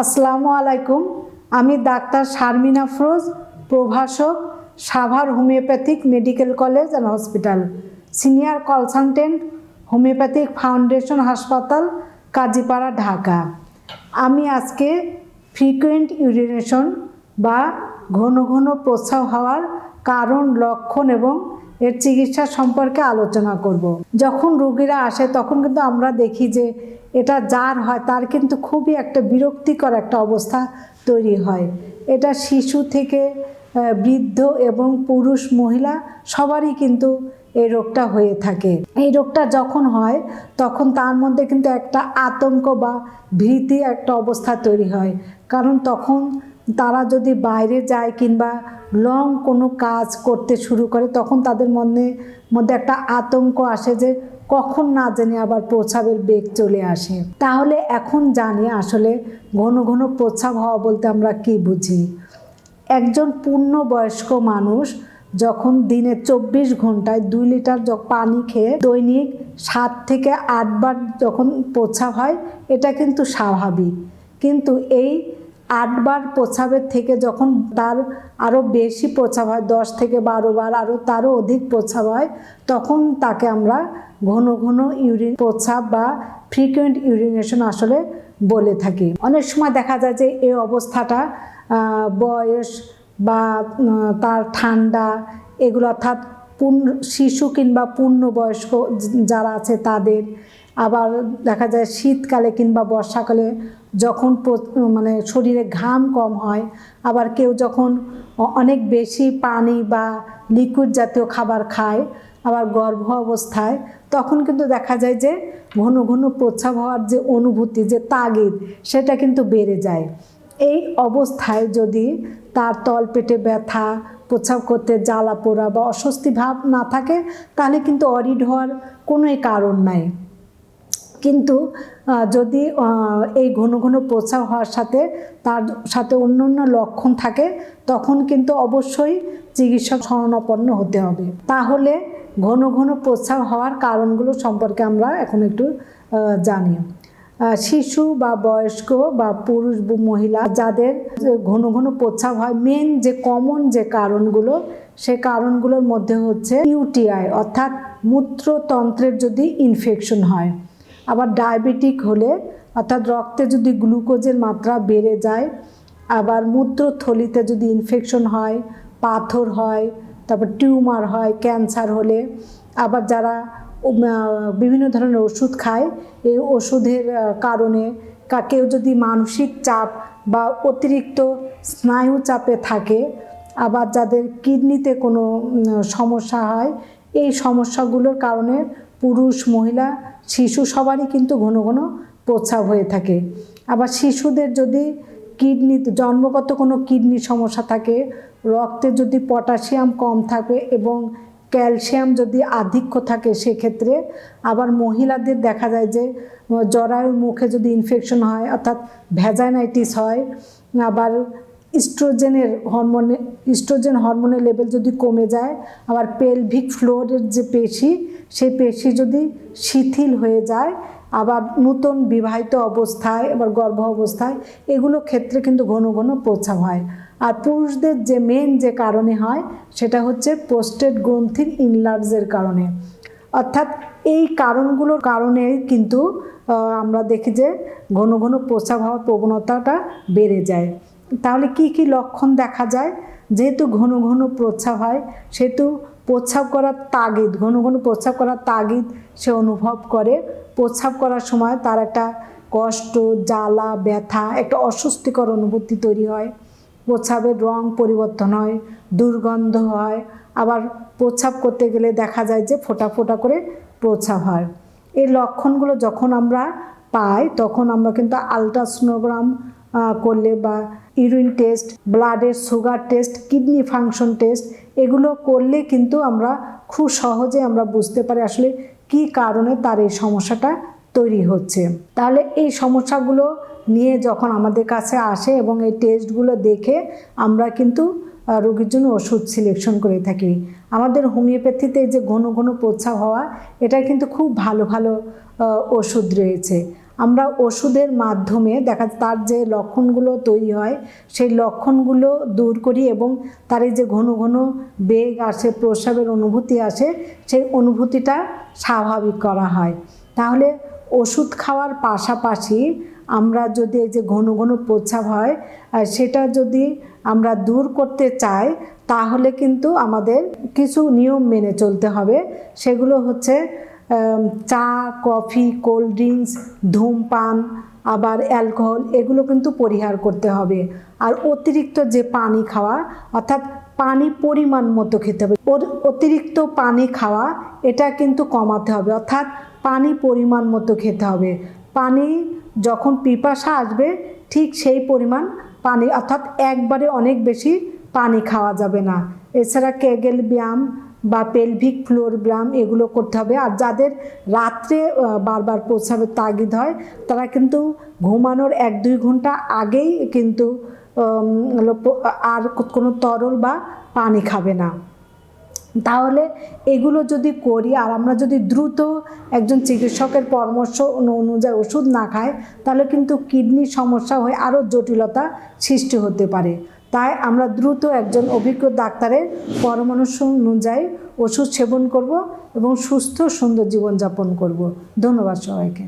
আসসালামু আলাইকুম। আমি ডাক্তার শারমিন আফরোজ প্রভাষক, Savar homeopathic medical college and hospital, senior consultant homeopathic foundation হাসপাতাল, কাজীপাড়া, ঢাকা। আমি আজকে ফ্রিকুয়েন্ট ইউরিনেশন বা ঘন ঘন প্রস্রাব হওয়ার কারণ, লক্ষণ এবং এর চিকিৎসা সম্পর্কে আলোচনা করব। যখন রোগীরা আসে, তখন কিন্তু আমরা দেখি যে এটা যার হয়, তার কিন্তু খুবই একটা বিরক্তিকর একটা অবস্থা তৈরি হয়। এটা শিশু থেকে বৃদ্ধ এবং পুরুষ মহিলা সবারই কিন্তু এই রোগটা হয়ে থাকে। এই রোগটা যখন হয়, তখন তার মধ্যে কিন্তু একটা আতঙ্ক বা ভীতি একটা অবস্থা তৈরি হয়। কারণ তখন তারা যদি বাইরে যায় কিংবা লং কোনো কাজ করতে শুরু করে, তখন তাদের মনে, মধ্যে একটা আতঙ্ক আসে যে কখন না জানি আবার প্রস্রাবের বেগ চলে আসে। তাহলে এখন জানি আসলে ঘন ঘন প্রস্রাব হওয়া বলতে আমরা কি বুঝি? একজন পূর্ণবয়স্ক মানুষ যখন দিনে চব্বিশ ঘন্টায় দুই লিটার পানি খেয়ে দৈনিক সাত থেকে আটবার যখন প্রস্রাব হয়, এটা কিন্তু স্বাভাবিক। কিন্তু এই আটবার প্রস্রাবের থেকে যখন তার আরও বেশি প্রস্রাব হয়, দশ থেকে বারো বার আরও তারও অধিক প্রস্রাব হয়, তখন তাকে আমরা ঘন ঘন ইউরিন প্রস্রাব বা ফ্রিকুয়েন্ট ইউরিনেশন আসলে বলে থাকি। অনেক সময় দেখা যায় যে এই অবস্থাটা বয়স বা তার ঠান্ডা এগুলো অর্থাৎ পূর্ণ, শিশু কিংবা পূর্ণবয়স্ক যারা আছে তাদের, আবার দেখা যায় শীতকালে কিংবা বর্ষাকালে যখন মানে শরীরে ঘাম কম হয়, আবার কেউ যখন অনেক বেশি পানি বা লিকুইড জাতীয় খাবার খায়, আবার গর্ভ অবস্থায়, তখন কিন্তু দেখা যায় যে ঘন ঘন প্রস্রাব হওয়ার যে অনুভূতি, যে তাগিদ, সেটা কিন্তু বেড়ে যায়। এই অবস্থায় যদি তার তলপেটে ব্যথা, প্রস্রাব করতে জ্বালা পোড়া বা অস্বস্তি ভাব না থাকে, তাহলে কিন্তু অরিড হওয়ার কোনোই কারণ নাই। কিন্তু যদি এই ঘন ঘন প্রস্রাব হওয়ার সাথে তার সাথে অন্য অন্য লক্ষণ থাকে, তখন কিন্তু অবশ্যই চিকিৎসক শরণাপন্ন হতে হবে। তাহলে ঘন ঘন প্রস্রাব হওয়ার কারণগুলো সম্পর্কে আমরা এখন একটু জানি। শিশু বা বয়স্ক বা পুরুষ মহিলা যাদের ঘন ঘন প্রস্রাব হয় মেন যে কমন যে কারণগুলো, সে কারণগুলোর মধ্যে হচ্ছে ইউটিআই, অর্থাৎ মূত্রতন্ত্রের যদি ইনফেকশন হয়। আবার ডায়াবেটিক হলে, অর্থাৎ রক্তে যদি গ্লুকোজের মাত্রা বেড়ে যায়, আবার মূত্রথলিতে যদি ইনফেকশন হয়, পাথর হয়, তারপর টিউমার হয়, ক্যান্সার হলে, আবার যারা বিভিন্ন ধরনের ওষুধ খায়, এই ওষুধের কারণে কেউ যদি মানসিক চাপ বা অতিরিক্ত স্নায়ু চাপে থাকে, আবার যাদের কিডনিতে কোনো সমস্যা হয়, এই সমস্যাগুলোর কারণে পুরুষ, মহিলা শিশু সবারই কিন্তু ঘন ঘন প্রস্রাব হয়ে থাকে। আবার শিশুদের যদি কিডনি, জন্মগত কোনো কিডনি সমস্যা থাকে, রক্তে যদি পটাশিয়াম কম থাকে এবং ক্যালসিয়াম যদি আধিক্য থাকে, সেক্ষেত্রে আবার মহিলাদের দেখা যায় যে, জরায়ুর মুখে যদি ইনফেকশন হয়, অর্থাৎ ভ্যাজাইনাইটিস হয়, আবার ইস্ট্রোজেনের হরমোনে ইস্ট্রোজেন হরমোনের লেভেল যদি কমে যায়, আবার পেলভিক ফ্লোরের যে পেশি, সেই পেশি যদি শিথিল হয়ে যায়, আবার নতুন বিবাহিত অবস্থায়, আবার গর্ভ অবস্থায়, এগুলো ক্ষেত্রে কিন্তু ঘন ঘন প্রস্রাব হয়। আর পুরুষদের যে মেন যে কারণে হয়, সেটা হচ্ছে পোস্টেড গ্রন্থির ইনলার্জের কারণে। অর্থাৎ এই কারণগুলোর কারণে কিন্তু আমরা দেখি যে ঘন ঘন প্রস্রাব হওয়ার প্রবণতাটা বেড়ে যায়। তাহলে কি কি লক্ষণ দেখা যায়? যেহেতু ঘন ঘন প্রস্রাব হয়, সেহেতু প্রস্রাব করার তাগিদ, ঘন ঘন প্রস্রাব করার তাগিদ সে অনুভব করে। প্রস্রাব করার সময় তার একটা কষ্ট, জ্বালা, ব্যথা, একটা অস্বস্তিকর অনুভূতি তৈরি হয়। প্রস্রাবের রং পরিবর্তন হয়, দুর্গন্ধ হয়। আবার প্রস্রাব করতে গেলে দেখা যায় যে ফোটা ফোটা করে প্রস্রাব হয়। এই লক্ষণগুলো যখন আমরা পাই, তখন আমরা কিন্তু আলট্রাসোনোগ্রাম করলে বা ইউরিন টেস্ট ব্লাডের sugar test kidney function test এগুলো করলে কিন্তু আমরা খুব সহজে আমরা বুঝতে পারি আসলে কি কারণে তার এই সমস্যাটা তৈরি হচ্ছে। তাহলে এই সমস্যাগুলো নিয়ে যখন আমাদের কাছে আসে এবং এই টেস্টগুলো দেখে আমরা কিন্তু রোগীর জন্য ওষুধ সিলেকশন করে থাকি। আমাদের হোমিওপ্যাথিতে যে ঘন ঘন প্রস্রাব হওয়া, এটা কিন্তু খুব ভালো ভালো ওষুধ রয়েছে। আমরা ওষুধের মাধ্যমে দেখা তার যে লক্ষণগুলো তৈরি হয়, সেই লক্ষণগুলো দূর করি এবং তার এই যে ঘন ঘন বেগ আসে, প্রস্রাবের অনুভূতি আসে, সেই অনুভূতিটা স্বাভাবিক করা হয়। তাহলে ওষুধ খাওয়ার পাশাপাশি আমরা যদি এই যে ঘন ঘন প্রস্রাব হয় সেটা যদি আমরা দূর করতে চাই, তাহলে কিন্তু আমাদের কিছু নিয়ম মেনে চলতে হবে। সেগুলো হচ্ছে চা, কফি, কোল্ড ড্রিঙ্কস, ধূমপান, আবার অ্যালকোহল, এগুলো কিন্তু পরিহার করতে হবে। আর অতিরিক্ত যে পানি খাওয়া, অর্থাৎ পানি পরিমাণ মতো খেতে হবে। ওর- অতিরিক্ত পানি খাওয়া, এটা কিন্তু কমাতে হবে। অর্থাৎ পানি পরিমাণ মতো খেতে হবে। পানি যখন পিপাসা আসবে, ঠিক সেই পরিমাণ পানি, অর্থাৎ একবারে অনেক বেশি পানি খাওয়া যাবে না। এছাড়া কেগেল ব্যায়াম বা পেলভিক ফ্লোর ব্যায়াম এগুলো করতে হবে। আর যাদের রাত্রে বারবার প্রস্রাবের তাগিদ হয়, তারা কিন্তু ঘুমানোর এক দুই ঘণ্টা আগেই কিন্তু আর কোনো তরল বা পানি খাবে না। তাহলে এগুলো যদি করি, আর আমরা যদি দ্রুত একজন চিকিৎসকের পরামর্শ অনুযায়ী ওষুধ না খাই, তাহলে কিন্তু কিডনির সমস্যা হয়ে আরও জটিলতা সৃষ্টি হতে পারে। তাই আমরা দ্রুত একজন অভিজ্ঞ ডাক্তারের পরামর্শ অনুযায়ী ওষুধ সেবন করব এবং সুস্থ সুন্দর জীবনযাপন করব। ধন্যবাদ সবাইকে।